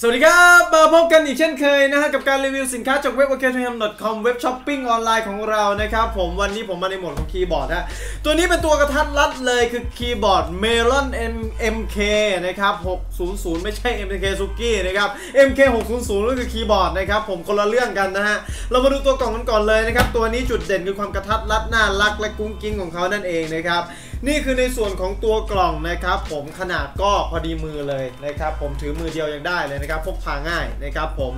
สวัสดีครับ มาพบกันอีกเช่นเคยนะฮะกับการรีวิวสินค้าจากเว็บ o k a t m c o m เว็บช้อปปิ้งออนไลน์ของเรานะครับผมวันนี้ผมมาในโหมดของคีย์บอร์ดนะตัวนี้เป็นตัวกระทัดรัดเลยคือคีย์บอร์ด Melon MK นะครับ 600 ไม่ใช่ MK Suki นะครับ MK 600ก็คือคีย์บอร์ดนะครับผมคนละเรื่องกันนะฮะเรามาดูตัวกล่องกันก่อนเลยนะครับตัวนี้จุดเด่นคือความกระทัดรัดน่ารักและกุ้งกิ้งของเขานั่นเองนะครับ นี่คือในส่วนของตัวกล่องนะครับ ผมขนาดก็พอดีมือเลยนะครับ ผมถือมือเดียวยังได้เลยนะครับพกพาง่ายนะครับผม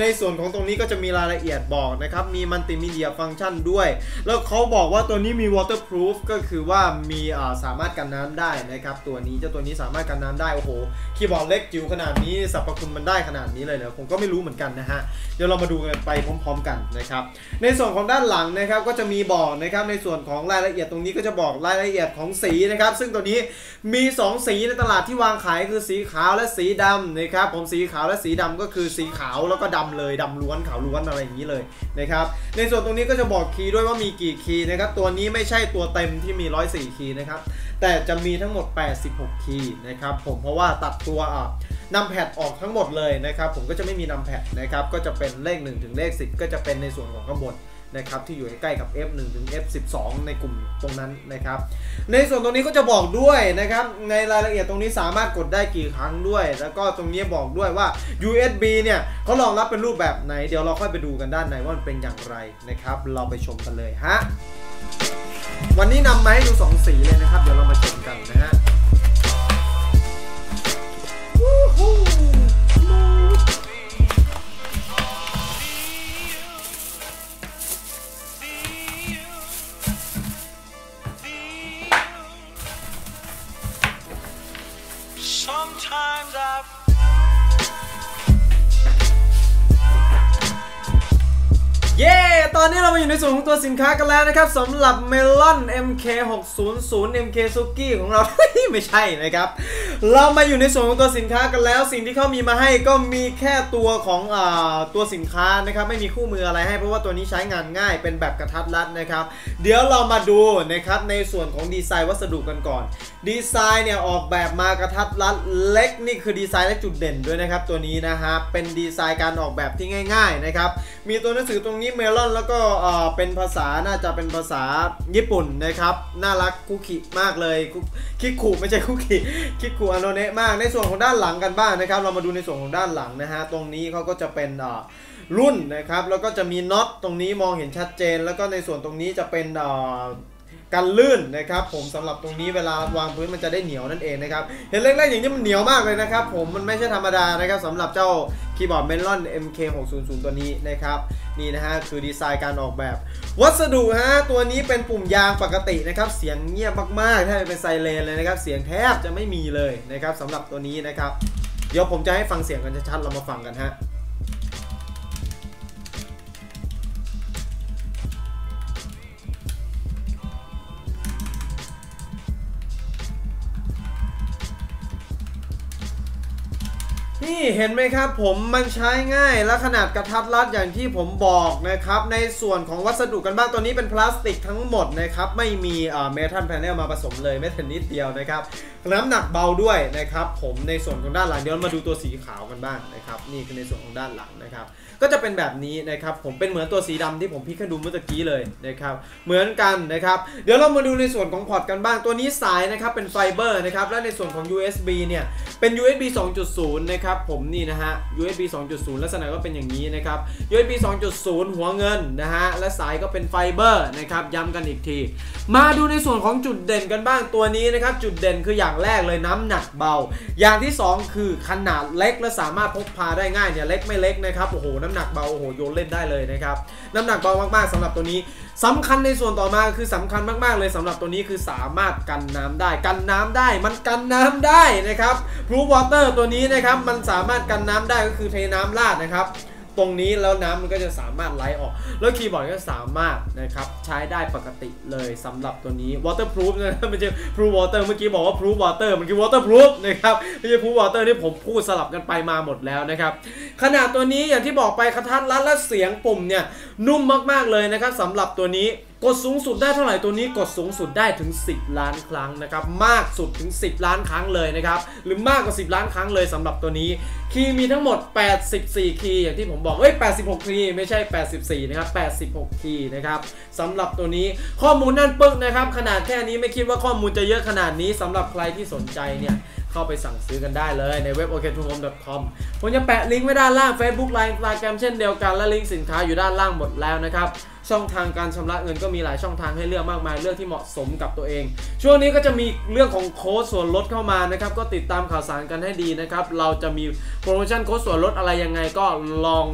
ในส่วนของตรงนี้ก็จะมีรายละเอียดบอกนะครับมีมัลติมีเดียฟังก์ชันด้วย แล้วเขาบอกว่าตัวนี้มี waterproof ก็คือว่ามีสามารถกันน้ำได้นะครับตัวนี้เจ้าตัวนี้สามารถกันน้ำได้โอ้โหคีย์บอร์ดเล็กจิ๋วขนาดนี้สรรพคุณมันได้ขนาดนี้เลยเหรอผมก็ไม่รู้เหมือนกันนะฮะเดี๋ยวเรามาดูกันไปพร้อม ๆ กันนะครับในส่วนของด้านหลังนะครับก็จะมีบอกนะครับในส่วนของรายละเอียดตรงนี้ก็จะบอกรายละเอียดของสีนะครับ ซึ่งตัวนี้มี 2 สีในตลาดที่วางขายคือสีขาวและสีดำนะครับผมสีขาวและสีดำก็คือสีขาวแล้วก็ดำเลยดำล้วนขาวล้วนอะไรอย่างนี้เลยนะครับในส่วนตรงนี้ก็จะบอกคีย์ด้วยว่ามีกี่คีย์นะครับตัวนี้ไม่ใช่ตัวเต็มที่มี 104 คีย์นะครับแต่จะมีทั้งหมด 86 คีย์นะครับผมเพราะว่าตัดตัวอะนำแพดออกทั้งหมดเลยนะครับผมก็จะไม่มีนำแพดนะครับก็จะเป็นเลข 1 ถึงเลข 10 ก็จะเป็นในส่วนของข้างบน นะครับที่อยู่ใกล้กับ F1 ถึง F12 ในกลุ่มตรงนั้นนะครับ ในส่วนตรงนี้ก็จะบอกด้วยนะครับในรายละเอียดตรงนี้สามารถกดได้กี่ครั้งด้วย แล้วก็ตรงนี้บอกด้วยว่า USB เนี่ยเขารองรับเป็นรูปแบบไหน เดี๋ยวเราค่อยไปดูกันด้านในว่ามันเป็นอย่างไรนะครับ เราไปชมกันเลยฮะวันนี้นำมาให้ดู2สีเลยนะครับ เดี๋ยวเรามาชมกันนะฮะ Sometimes I เย้ ตอนนี้เรามาอยู่ในส่วนของตัวสินค้ากันแล้วนะครับสำหรับเมลอน MK600 MK Suki ของเรา ไม่ใช่นะครับเรามาอยู่ในส่วนของตัวสินค้ากันแล้ว สิ่งที่เขามีมาให้ก็มีแค่ตัวของอตัวสินค้านะครับไม่มีคู่มืออะไรให้เพราะว่าตัวนี้ใช้งานง่ายเป็นแบบกระทัดรัดนะครับ เดี๋ยวเรามาดูนะครับในส่วนของดีไซน์วัสดุกันก่อน ดีไซน์เนี่ยออกแบบมากระทัดรัดเล็กนี่คือดีไซน์และจุดเด่นด้วยนะครับตัวนี้นะฮะเป็นดีไซน์การออกแบบที่ง่าย ๆนะครับ มีตัวหนังสือตรงนี้เมลอนแล้วก็เป็นภาษาน่าจะเป็นภาษาญี่ปุ่นนะครับน่ารักคุกิมากเลยคิกคุไม่ใช่คุกิคิกคุอโนเนะมาก ในส่วนของด้านหลังกันบ้างนะครับ เรามาดูในส่วนของด้านหลังนะฮะ ตรงนี้เขาก็จะเป็นรุ่นนะครับ แล้วก็จะมีน็อตตรงนี้มองเห็นชัดเจน แล้วก็ในส่วนตรงนี้จะเป็น กันลื่นนะครับผมสำหรับตรงนี้เวลาวางพื้นมันจะได้เหนียวนั่นเองนะครับเห็นเล็กๆอย่างนี้มันเหนียวมากเลยนะครับผมมันไม่ใช่ธรรมดานะครับสำหรับเจ้าคีย์บอร์ด Melon MK600 ตัวนี้นะครับนี่นะฮะคือดีไซน์การออกแบบ วัสดุฮะตัวนี้เป็นปุ่มยางปกตินะครับเสียงเงียบมากๆถ้าเป็นไซเรนเลยนะครับเสียงแทบจะไม่มีเลยนะครับสำหรับตัวนี้นะครับเดี๋ยวผมจะให้ฟังเสียงกันชัดๆเรามาฟังกันฮะ นี่เห็นไหมครับผมมันใช้ง่ายและขนาดกระทัดรัดอย่างที่ผมบอกนะครับ ในส่วนของวัสดุกันบ้างตัวนี้เป็นพลาสติกทั้งหมดนะครับ ไม่มีเมทัลแพนเนลมาผสมเลยแม้แต่นิดเดียวนะครับ น้ำหนักเบาด้วยนะครับผมในส่วนของด้านหลังเดี๋ยวมาดูตัวสีขาวกันบ้างนะครับนี่คือในส่วนของด้านหลังนะครับ ก็จะเป็นแบบนี้นะครับผมเป็นเหมือนตัวสีดำที่ผมพิกให้ดูเมื่อกี้เลยนะครับเหมือนกันนะครับ เดี๋ยวเรามาดูในส่วนของพอร์ตกันบ้างตัวนี้สายนะครับเป็นไฟเบอร์นะครับและในส่วนของ USB เนี่ยเป็น USB 2.0นะครับครับผมนี่นะฮะ USB 2.0 ลักษณะก็เป็นอย่างนี้นะครับ USB 2.0 หัวเงินนะฮะ และสายก็เป็นไฟเบอร์นะครับ ย้ำกันอีกที มาดูในส่วนของจุดเด่นกันบ้างตัวนี้นะครับ จุดเด่นคืออย่างแรกเลยน้ำหนักเบา อย่างที่ 2 คือขนาดเล็กและสามารถพกพาได้ง่ายเนี่ยเล็กไม่เล็กนะครับโอ้โหน้ำหนักเบาโอ้โหโยนเล่นได้เลยนะครับน้ำหนักเบามากๆสำหรับตัวนี้สำคัญในส่วนต่อมาคือสำคัญมากๆเลยสำหรับตัวนี้คือสามารถกันน้ำได้ กันน้ำได้มันกันน้ำได้นะครับพรูวอเตอร์ตัวนี้นะครับมันสามารถกันน้ำได้ก็คือเทน้ำราดนะครับ ตรงนี้แล้วน้ำมันก็จะสามารถไหลออก แล้วคีย์บอร์ดก็สามารถนะครับใช้ได้ปกติเลยสำหรับตัวนี้ waterproof นะไม่ใช่ proof water เมื่อกี้บอกว่า proof water มันคือ waterproof นะครับไม่ใช่ proof water ที่ผมพูดสลับกันไปมาหมดแล้วนะครับขนาดตัวนี้อย่างที่บอกไปกระทัดรัดและเสียงปุ่มเนี่ยนุ่มมากๆเลยนะครับสำหรับตัวนี้ กดสูงสุดได้เท่าไหร่ตัวนี้กดสูงสุดได้ถึง 10 ล้านครั้งนะครับ มากสุดถึง 10 ล้านครั้งเลยนะครับ หรือมากกว่า 10 ล้านครั้งเลยสำหรับตัวนี้ คีย์มีทั้งหมด 84 คีย์อย่างที่ผมบอกเอ้ย 86 คีย์ไม่ใช่ 84 นะครับ 86 คีย์นะครับสำหรับตัวนี้ข้อมูลนั่นปึ้งนะครับ ขนาดแค่นี้ไม่คิดว่าข้อมูลจะเยอะขนาดนี้สำหรับใครที่สนใจเนี่ยเข้าไปสั่งซื้อกันได้เลยในเว็บ o k t o h o m e c o m ผมจะแปะลิงก์ไว้ด้านล่าง Facebook Line Instagram เช่นเดียวกันและลิงก์สินค้าอยู่ด้านล่างหมดแล้วนะครับ ช่องทางการชำระเงินก็มีหลายช่องทางให้เลือกมากมายเลือกที่เหมาะสมกับตัวเอง ช่วงนี้ก็จะมีเรื่องของโค้ดส่วนลดเข้ามานะครับก็ติดตามข่าวสารกันให้ดีนะครับเราจะมีโปรโมชั่นโค้ดส่วนลดอะไรยังไงก็ลอง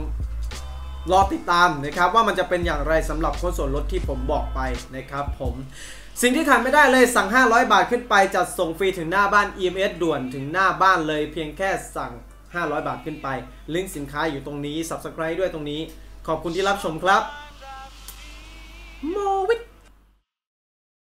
รอติดตามนะครับว่ามันจะเป็นอย่างไรสำหรับโค้ดส่วนลดที่ผมบอกไปนะครับผมสิ่งที่ขาดไม่ได้เลยสั่ง 500 บาทขึ้นไปจัดส่งฟรีถึงหน้าบ้าน EMS ด่วนถึงหน้าบ้านเลยเพียงแค่สั่ง 500 บาทขึ้นไป ลิงก์สินค้าอยู่ตรงนี้ Subscribe ด้วยตรงนี้ ขอบคุณที่รับชมครับ โมวิท